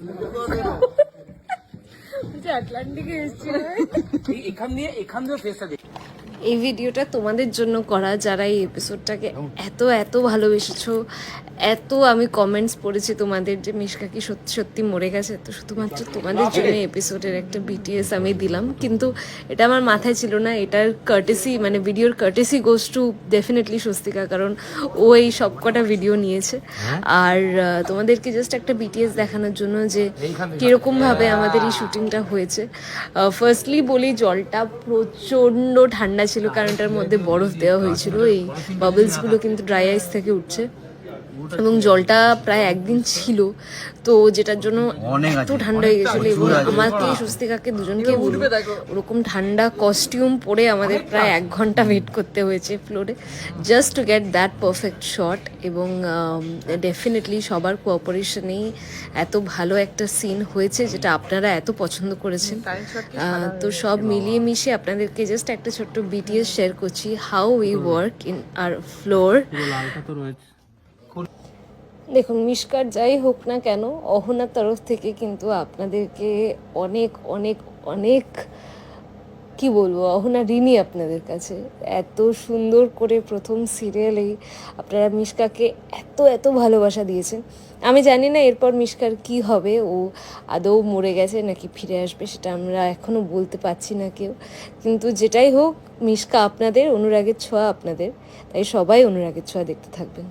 আটলান্টিকে এসেছিল। এই- এখান দিয়ে এখান দিয়ে ফেসটা দেখ। এই ভিডিওটা তোমাদের জন্য করা যারা এই এপিসোডটাকে এত এত ভালোবেসেছো এত আমি কমেন্টস পড়েছি তোমাদের যে মিশকা কি সত্যি সত্যি মরে গেছে তো শুধুমাত্র তোমাদের জন্য এপিসোডের একটা বিটিএস আমি দিলাম। কিন্তু এটা আমার মাথায় ছিল না এটার কার্টেসি মানে ভিডিওর courtesy goes to definitely Swastika কারণ ও এই সব কটা ভিডিও নিয়েছে আর তোমাদেরকে জাস্ট একটা বিটিএস দেখানোর জন্য যে কীরকম ভাবে আমাদের এই শুটিংটা হয়েছে। ফার্স্টলি বলি জলটা প্রচণ্ড ঠান্ডা ছিল কারণ এটার মধ্যে বরফ দেওয়া হয়েছিল, এই বাবলসগুলো কিন্তু ড্রাই আইস থেকে উঠছে। এবং জলটা প্রায় একদিন ছিল তো যেটার জন্য এত ঠান্ডা হয়ে গেছিল এবং আমাকে স্বস্তিকাকে দুজনকে ওরকম ঠান্ডা কস্টিউম পরে আমাদের প্রায় এক ঘণ্টা ওয়েট করতে হয়েছে ফ্লোরে just to get that perfect shot এবং ডেফিনেটলি সবার কোঅপারেশনেই এত ভালো একটা সিন হয়েছে যেটা আপনারা এত পছন্দ করেছেন। তো সব মিলিয়ে মিশিয়ে আপনাদেরকে জাস্ট একটা ছোট্ট বিটিএস শেয়ার করছি how we work in R floor দেখুন মিষ্কার যাই হোক না কেন, অহনার তরফ থেকে কিন্তু আপনাদেরকে অনেক অনেক অনেক, কি বলব অহনা ঋণী আপনাদের কাছে। এত সুন্দর করে প্রথম সিরিয়ালেই আপনারা মিষ্কাকে এত এত ভালোবাসা দিয়েছেন। আমি জানি না এরপর মিষ্কার কি হবে, ও আদৌ মরে গেছে নাকি ফিরে আসবে সেটা আমরা এখনও বলতে পারছি না কেউ। কিন্তু যেটাই হোক মিষ্কা আপনাদের, অনুরাগের ছোঁয়া আপনাদের, তাই সবাই অনুরাগের ছোঁয়া দেখতে থাকবেন।